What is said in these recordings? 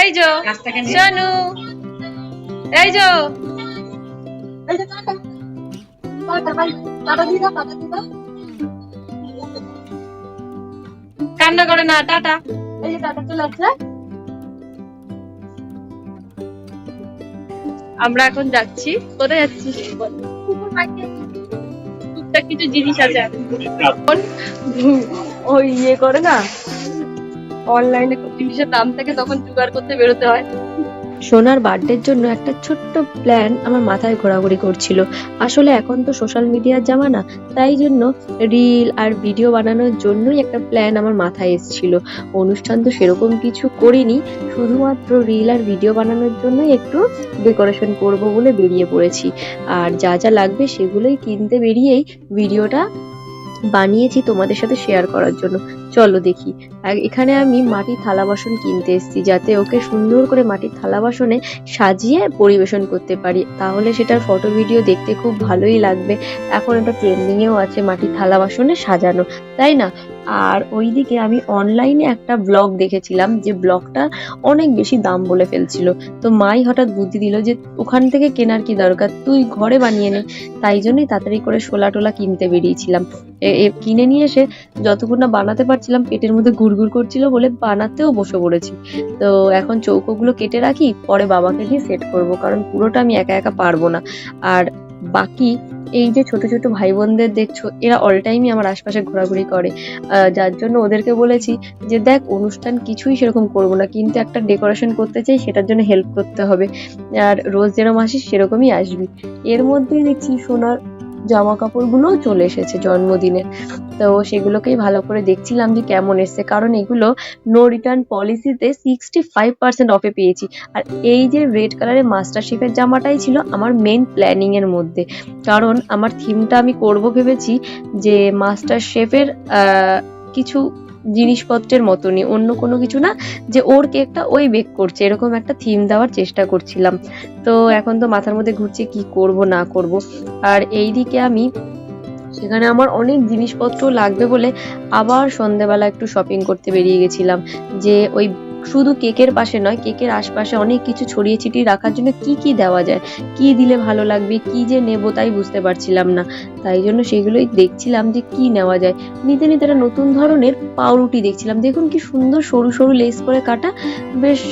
এই যো সোনু এই যো। এই যে টাটা টাটা বাই টাটা দিদা টাটা দিদা কান্না করে না টাটা। এই যে টাটা চলে আসছে। আমরা এখন যাচ্ছি। কোথায় যাচ্ছি? টুকটাক কিছু জিনিস আছে। এখন ওই ইয়ে করে না অনলাইনে জিনিসের দাম থাকে তখন জোগাড় করতে বেরোতে হয়। সোনার বার্থডের জন্য একটা ছোট্ট প্ল্যান আমার মাথায় ঘোরাঘুরি করছিল। আসলে এখন তো সোশ্যাল মিডিয়ার জামানা, তাই জন্য রিল আর ভিডিও বানানোর জন্যই একটা প্ল্যান আমার মাথায় এসেছিল। অনুষ্ঠান তো সেরকম কিছু করিনি, শুধুমাত্র রিল আর ভিডিও বানানোর জন্যই একটু ডেকোরেশন করব বলে বেরিয়ে পড়েছি। আর যা যা লাগবে সেগুলোই কিনতে বেরিয়েই ভিডিওটা বানিয়েছি তোমাদের সাথে শেয়ার করার জন্য। চলো দেখি। আর এখানে আমি মাটির থালা বাসন কিনতে এসেছি যাতে ওকে সুন্দর করে মাটির থালা বাসনে সাজিয়ে পরিবেশন করতে পারি। তাহলে সেটার ফটো ভিডিও দেখতে খুব ভালোই লাগবে। এখন এটা ট্রেন্ডিংয়েও আছে মাটির থালা বাসনে সাজানো, তাই না? আর ওইদিকে আমি অনলাইনে একটা ব্লগ দেখেছিলাম যে ব্লগটা অনেক বেশি দাম বলে ফেলছিল। তো মাই হঠাৎ বুদ্ধি দিল যে ওখান থেকে কেনার কি দরকার? তুই ঘরে বানিয়ে নে। তাই জন্যই তাড়াতাড়ি করে শোলা টোলা কিনতে বেরিয়েছিলাম। কিনে নিয়ে এসে যতক্ষণ না বানাতে পারছিলাম পেটের মধ্যে গুড়গুড় করছিল বলে বানাতেও বসে পড়েছি। তো এখন চৌকোগুলো কেটে রাখি, পরে বাবাকে দিয়ে সেট করব, কারণ পুরোটা আমি একা একা পারব না। আর বাকি এই যে ছোট ছোট ভাই বোনদের দেখছ, এরা অল টাইমই আমার আশপাশে ঘোরাঘুরি করে। যার জন্য ওদেরকে বলেছি যে, দেখ, অনুষ্ঠান কিছুই সেরকম করব না, কিন্তু একটা ডেকোরেশন করতে চাই, সেটার জন্য হেল্প করতে হবে। আর রোজ যেরকম আসিস, সেরকমই আসবি। এর মধ্যেই দেখছি সোনার জামা কাপড়গুলোও চলে এসেছে জন্মদিনের তো সেগুলোকেই ভালো করে দেখছিলাম যে কেমন এসছে। কারণ এগুলো নো রিটার্ন পলিসিতে সিক্সটি ফাইভ পার্সেন্ট অফে পেয়েছি। আর এই যে রেড কালারের মাস্টার শেফের জামাটাই ছিল আমার মেন প্ল্যানিং এর মধ্যে। কারণ আমার থিমটা আমি করব ভেবেছি যে মাস্টার শেফের কিছু জিনিসপত্রের মতনই, অন্য কোনো কিছু না, যে ওর কেকটা ওই বেক করছে, এরকম একটা থিম দেওয়ার চেষ্টা করছিলাম। তো এখন তো মাথার মধ্যে ঘুরছে কি করব, না করব। আর এই দিকে আমি, সেখানে আমার অনেক জিনিসপত্র লাগবে বলে আবার সন্ধেবেলা একটু শপিং করতে বেরিয়ে গেছিলাম। যে ওই শুধু কেকের পাশে নয়, কেকের আশপাশে অনেক কিছু ছড়িয়ে ছিটিয়ে রাখার জন্য কি কি দেওয়া যায়, কি দিলে ভালো লাগবে, কি যে নেব তাই বুঝতে পারছিলাম না। তাই জন্য সেগুলোই দেখছিলাম যে কি নেওয়া যায়। নিতে নিতে একটা নতুন ধরনের পাউরুটি দেখছিলাম। দেখুন কি সুন্দর সরু সরু লেস করে কাটা, বেশ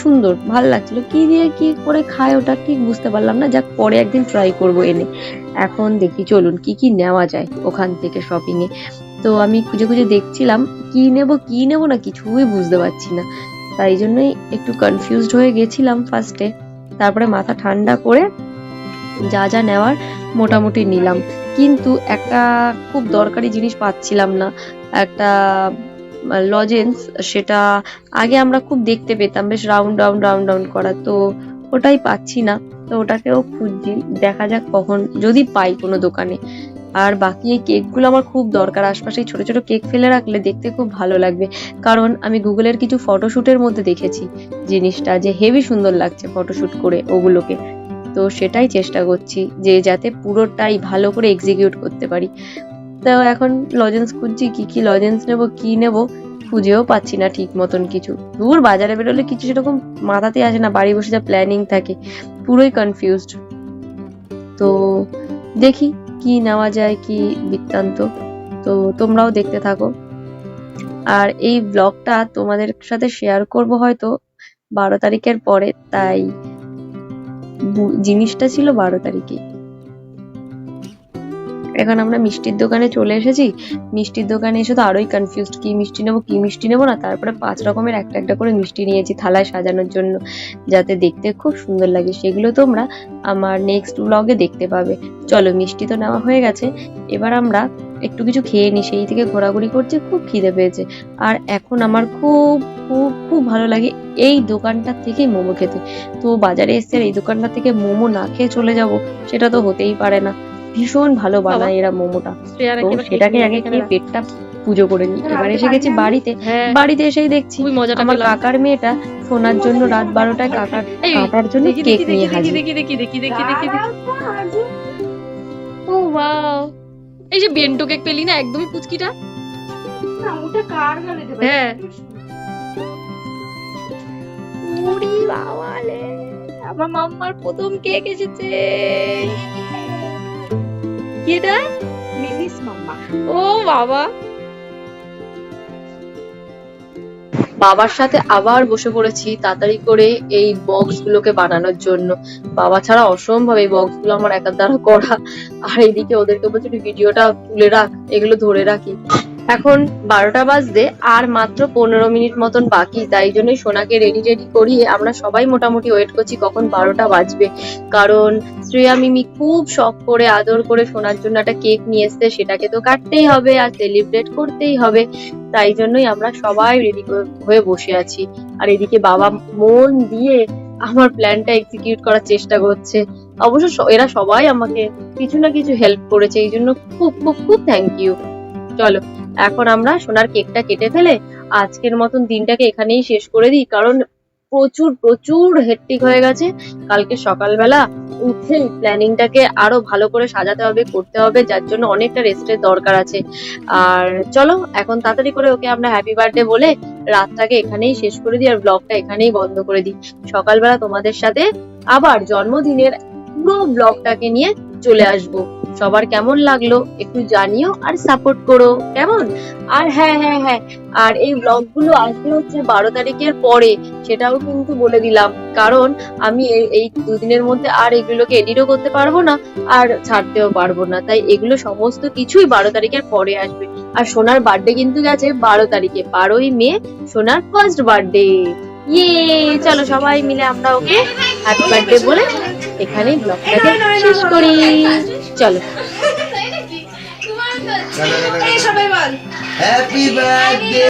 সুন্দর, ভালো লাগছিল। কি দিয়ে কি করে খায় ওটা ঠিক বুঝতে পারলাম না। যাক, পরে একদিন ট্রাই করব এনে। এখন দেখি চলুন কি কি নেওয়া যায় ওখান থেকে শপিং এ। তো আমি খুঁজে খুঁজে দেখছিলাম, কি নেব কি নেব না কিছুই বুঝতে পারছি না। তাই জন্যই একটু কনফিউজড হয়ে গেছিলাম ফার্স্টে তারপরে মাথা ঠান্ডা করে যা যা নেওয়ার মোটামুটি নিলাম। কিন্তু একটা খুব দরকারি জিনিস পাচ্ছিলাম না। একটা লজেন্স সেটা আগে আমরা খুব দেখতে পেতাম, বেশ রাউন্ড রাউন্ড রাউন্ড রাউন্ড করা। তো ওটাই পাচ্ছি না। তো ওটাকেও খুঁজছি, দেখা যাক কখন, যদি পাই কোনো দোকানে। আর বাকি এই কেকগুলো আমার খুব দরকার। আশপাশে ছোট ছোট কেক ফেলে রাখলে দেখতে খুব ভালো লাগবে। কারণ আমি গুগলের কিছু ফটোশ্যুটের মধ্যে দেখেছি জিনিসটা, যে হেভি সুন্দর লাগছে ফটোশ্যুট করে ওগুলোকে। তো সেটাই চেষ্টা করছি যে যাতে পুরোটাই ভালো করে এক্সিকিউট করতে পারি। তো এখন লজেন্স খুঁজছি, কি কি লজেন্স নেব, কি নেব খুঁজেও পাচ্ছি না ঠিক মতন কিছু। দূর বাজারে বেরোলে কিছু সেরকম মাথাতে আসে না, বাড়ি বসে যা প্ল্যানিং থাকে। পুরোই কনফিউজড তো দেখি কি নেওয়া যায়, কি বৃত্তান্ত? তো তোমরাও দেখতে থাকো। আর এই ব্লগটা তোমাদের সাথে শেয়ার করব হয়তো বারো তারিখের পরে, তাই জিনিসটা ছিল বারো তারিখে। এখন আমরা মিষ্টির দোকানে চলে এসেছি। মিষ্টির দোকানে এসে তো আরোই কনফিউজড কি মিষ্টি নেব, কি মিষ্টি নেব না? তারপরে পাঁচ রকমের একটা একটা করে মিষ্টি নিয়েছি থালায় সাজানোর জন্য, যাতে দেখতে খুব সুন্দর লাগে। সেগুলো তোমরা আমার নেক্সট ব্লগে দেখতে পাবে। চলো, মিষ্টি তো নেওয়া হয়ে গেছে। এবার আমরা একটু কিছু খেয়ে নি সেই থেকে ঘোরাঘুরি করছে, খুব খিদে পেয়েছে। আর এখন আমার খুব খুব খুব ভালো লাগে এই দোকানটা থেকে মোমো খেতে। তো বাজারে এসছে এই দোকানটা থেকে মোমো না খেয়ে চলে যাব, সেটা তো হতেই পারে না। ভীষণ ভালো বানায় এরা মোমোটা। তো সেটাকে আগে খেয়ে পেটটা পুজো করে নিই। এবার এসে গেছি বাড়িতে। হ্যাঁ। বাড়িতে এসেই দেখছি আমার কাকার মেয়েটা শোনার জন্য রাত বারোটায় কাকার এই, কাটার জন্য কেক নিয়ে হাজির। দেখি দেখি দেখি দেখি দেখি দেখি ও ওয়াও। এই যে বেন্টো কেক পেলি না একদমই পুচকিটা? হ্যাঁ। আমার মাম্মার প্রথম কেক এসেছে। কি এটা? মিনিস মাম্মা। ও বাবা। বাবার সাথে আবার বসে পড়েছি তাড়াতাড়ি করে এই বক্স গুলোকে বানানোর জন্য। বাবা ছাড়া অসম্ভব এই বক্সগুলো আমার একার দ্বারা করা। আর এইদিকে ওদেরকে বলছি ভিডিওটা তুলে রাখ এগুলো ধরে রাখি। এখন বারোটা বাজতে আর মাত্র পনেরো মিনিট মতন বাকি, তাই জন্যই সোনাকে রেডি রেডি করিয়ে আমরা সবাই মোটামুটি ওয়েট করছি কখন বারোটা বাজবে। কারণ শ্রেয়া মিমি খুব শখ করে, আদর করে সোনার জন্য একটা কেক নিয়ে এসছে, সেটাকে তো কাটতেই হবে আর সেলিব্রেট করতেই হবে। তাই জন্যই আমরা সবাই রেডি হয়ে বসে আছি। আর এদিকে বাবা মন দিয়ে আমার প্ল্যানটা এক্সিকিউট করার চেষ্টা করছে। অবশ্য এরা সবাই আমাকে কিছু না কিছু হেল্প করেছে এই জন্য খুব খুব খুব থ্যাংক ইউ চলো, এখন আমরা সোনার কেকটা কেটে ফেলে আজকের মতন দিনটাকে এখানেই শেষ করে দিই, কারণ প্রচুর প্রচুর হেট্টিক হয়ে গেছে। কালকে সকালবেলা উঠে প্ল্যানিংটাকে আরও ভালো করে সাজাতে হবে, করতে হবে, যার জন্য অনেকটা রেস্টের দরকার আছে। আর চলো, এখন তাড়াতাড়ি করে ওকে আমরা হ্যাপি বার্থডে বলে রাতটাকে এখানেই শেষ করে দিই, আর ব্লগটা এখানেই বন্ধ করে দিই। সকালবেলা তোমাদের সাথে আবার জন্মদিনের পুরো ব্লগটাকে নিয়ে চলে আসব। সবার কেমন লাগল একটু জানিও আর সাপোর্ট করো, কেমন? আর হ্যাঁ হ্যাঁ হ্যাঁ আর এই ব্লগগুলো আসবে হচ্ছে বারো তারিখের পরে, সেটাও কিন্তু বলে দিলাম। কারণ আমি এই- দুদিনের মধ্যে আর এগুলোকে এডিটও করতে পারব না আর ছাড়তেও পারব না। তাই এগুলো সমস্ত কিছুই বারো তারিখের পরে আসবে। আর সোনার বার্থডে কিন্তু গেছে বারো তারিখে, বারোই মে, সোনার ফার্স্ট বার্থডে ইয়ে চলো সবাই মিলে আমরা ওকে হ্যাপি বার্থডে বলে এখানেই ব্লগটাকে শেষ করি। চলো এই সবাই বল হ্যাপি বার্থডে